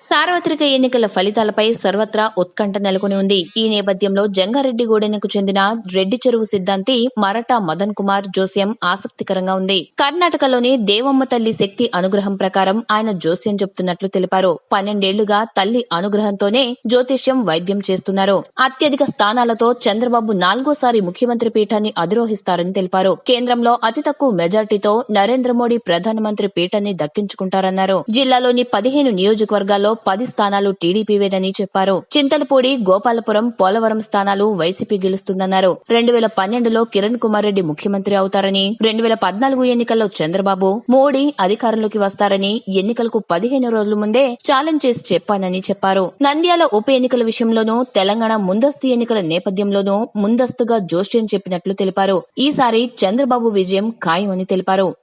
సార్వత్రిక ఎన్నికల ఫలితాలపై సర్వత్రా ఉత్కంఠ నెలకొని ఉంది. ఈ నేపథ్యంలో జంగారెడ్డిగూడెనకు చెందిన రెడ్డి చెరువు సిద్ధాంతి మరటా మదన్ కుమార్ జోస్యం ఆసక్తికరంగా ఉంది. కర్ణాటకలోని దేవమ్మ తల్లి శక్తి అనుగ్రహం ప్రకారం ఆయన జోస్యం చెప్తున్నట్లు తెలిపారు. పన్నెండేళ్ళుగా తల్లి అనుగ్రహంతోనే జ్యోతిష్యం వైద్యం చేస్తున్నారు. అత్యధిక స్థానాలతో చంద్రబాబు నాలుగోసారి ముఖ్యమంత్రి పీఠాన్ని అధిరోహిస్తారని తెలిపారు. కేంద్రంలో అతి తక్కువ మెజార్టీతో నరేంద్ర మోడీ ప్రధానమంత్రి పీఠాన్ని దక్కించుకుంటారన్నారు. జిల్లాలోని పదిహేను నియోజకవర్గాల్లో పది స్థానాలు టీడీపీవేనని చెప్పారు. చింతలపూడి గోపాలపురం పోలవరం స్థానాలు వైసీపీ గెలుస్తుందన్నారు. రెండు వేల పన్నెండులో కిరణ్ కుమార్ రెడ్డి ముఖ్యమంత్రి అవుతారని రెండు వేల పద్నాలుగు ఎన్నికల్లో చంద్రబాబు మోడీ అధికారంలోకి వస్తారని ఎన్నికలకు పదిహేను రోజుల ముందే ఛాలెంజ్ చేసి చెప్పానని చెప్పారు. నంద్యాల ఉప ఎన్నికల విషయంలోనూ తెలంగాణ ముందస్తు ఎన్నికల నేపథ్యంలోనూ ముందస్తుగా జోస్యం చెప్పినట్లు తెలిపారు. ఈసారి చంద్రబాబు విజయం ఖాయమని తెలిపారు.